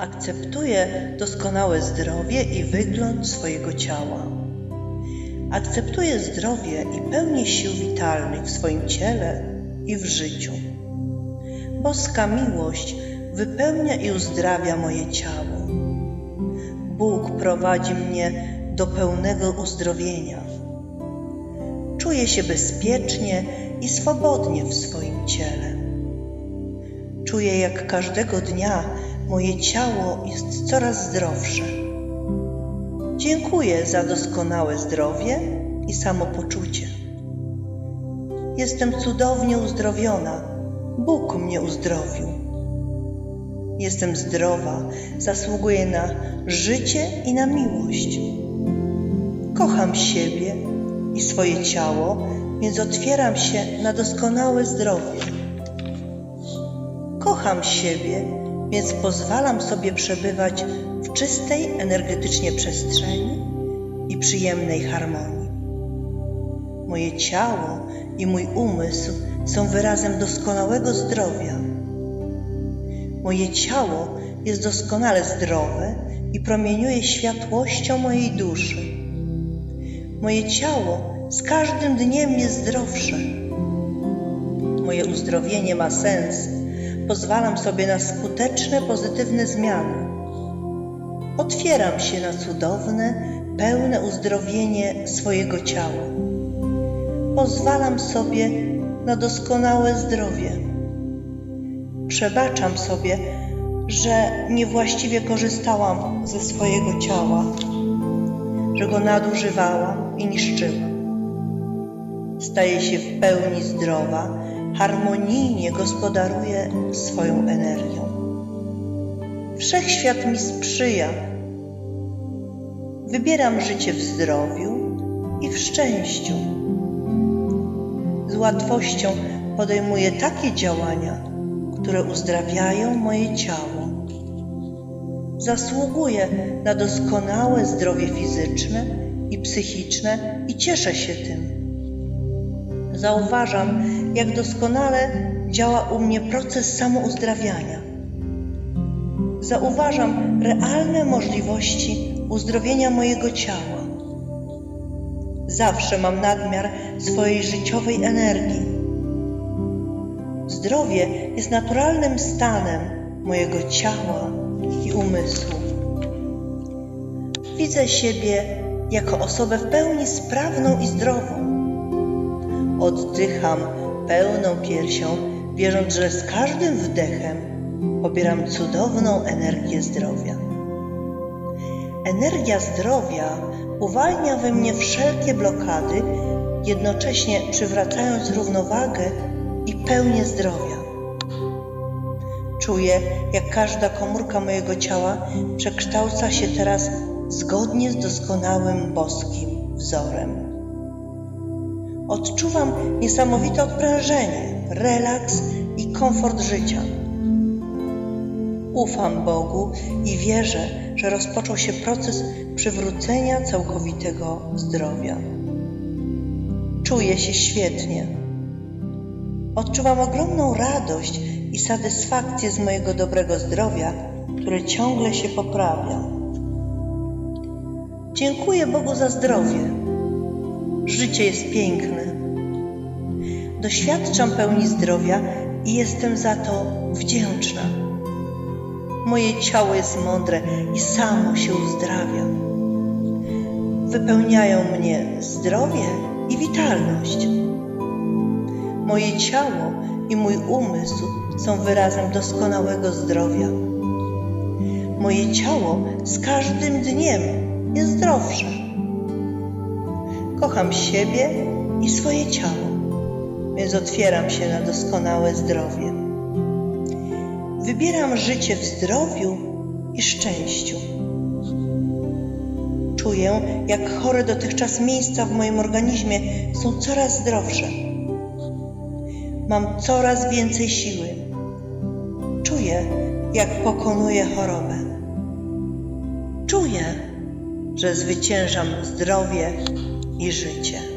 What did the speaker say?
Akceptuję doskonałe zdrowie i wygląd swojego ciała. Akceptuję zdrowie i pełnię sił witalnych w swoim ciele i w życiu. Boska miłość wypełnia i uzdrawia moje ciało. Bóg prowadzi mnie do pełnego uzdrowienia. Czuję się bezpiecznie i swobodnie w swoim ciele. Czuję, jak każdego dnia moje ciało jest coraz zdrowsze. Dziękuję za doskonałe zdrowie i samopoczucie. Jestem cudownie uzdrowiona. Bóg mnie uzdrowił. Jestem zdrowa, zasługuję na życie i na miłość. Kocham siebie i swoje ciało, więc otwieram się na doskonałe zdrowie. Kocham siebie, więc pozwalam sobie przebywać w czystej energetycznie przestrzeni i przyjemnej harmonii. Moje ciało i mój umysł są wyrazem doskonałego zdrowia. Moje ciało jest doskonale zdrowe i promieniuje światłością mojej duszy. Moje ciało z każdym dniem jest zdrowsze. Moje uzdrowienie ma sens. Pozwalam sobie na skuteczne, pozytywne zmiany. Otwieram się na cudowne, pełne uzdrowienie swojego ciała. Pozwalam sobie na doskonałe zdrowie. Przebaczam sobie, że niewłaściwie korzystałam ze swojego ciała, że go nadużywałam i niszczyłam. Staję się w pełni zdrowa, harmonijnie gospodaruję swoją energią. Wszechświat mi sprzyja. Wybieram życie w zdrowiu i w szczęściu. Z łatwością podejmuję takie działania, które uzdrawiają moje ciało. Zasługuję na doskonałe zdrowie fizyczne i psychiczne i cieszę się tym. Zauważam, jak doskonale działa u mnie proces samouzdrawiania. Zauważam realne możliwości uzdrowienia mojego ciała. Zawsze mam nadmiar swojej życiowej energii. Zdrowie jest naturalnym stanem mojego ciała i umysłu. Widzę siebie jako osobę w pełni sprawną i zdrową. Oddycham pełną piersią, wierząc, że z każdym wdechem pobieram cudowną energię zdrowia. Energia zdrowia uwalnia we mnie wszelkie blokady, jednocześnie przywracając równowagę i pełnię zdrowia. Czuję, jak każda komórka mojego ciała przekształca się teraz zgodnie z doskonałym boskim wzorem. Odczuwam niesamowite odprężenie, relaks i komfort życia. Ufam Bogu i wierzę, że rozpoczął się proces przywrócenia całkowitego zdrowia. Czuję się świetnie. Odczuwam ogromną radość i satysfakcję z mojego dobrego zdrowia, które ciągle się poprawia. Dziękuję Bogu za zdrowie. Życie jest piękne. Doświadczam pełni zdrowia i jestem za to wdzięczna. Moje ciało jest mądre i samo się uzdrawia. Wypełniają mnie zdrowie i witalność. Moje ciało i mój umysł są wyrazem doskonałego zdrowia. Moje ciało z każdym dniem jest zdrowsze. Kocham siebie i swoje ciało, więc otwieram się na doskonałe zdrowie. Wybieram życie w zdrowiu i szczęściu. Czuję, jak chore dotychczas miejsca w moim organizmie są coraz zdrowsze. Mam coraz więcej siły. Czuję, jak pokonuję chorobę. Czuję, że zwyciężam zdrowie i życie.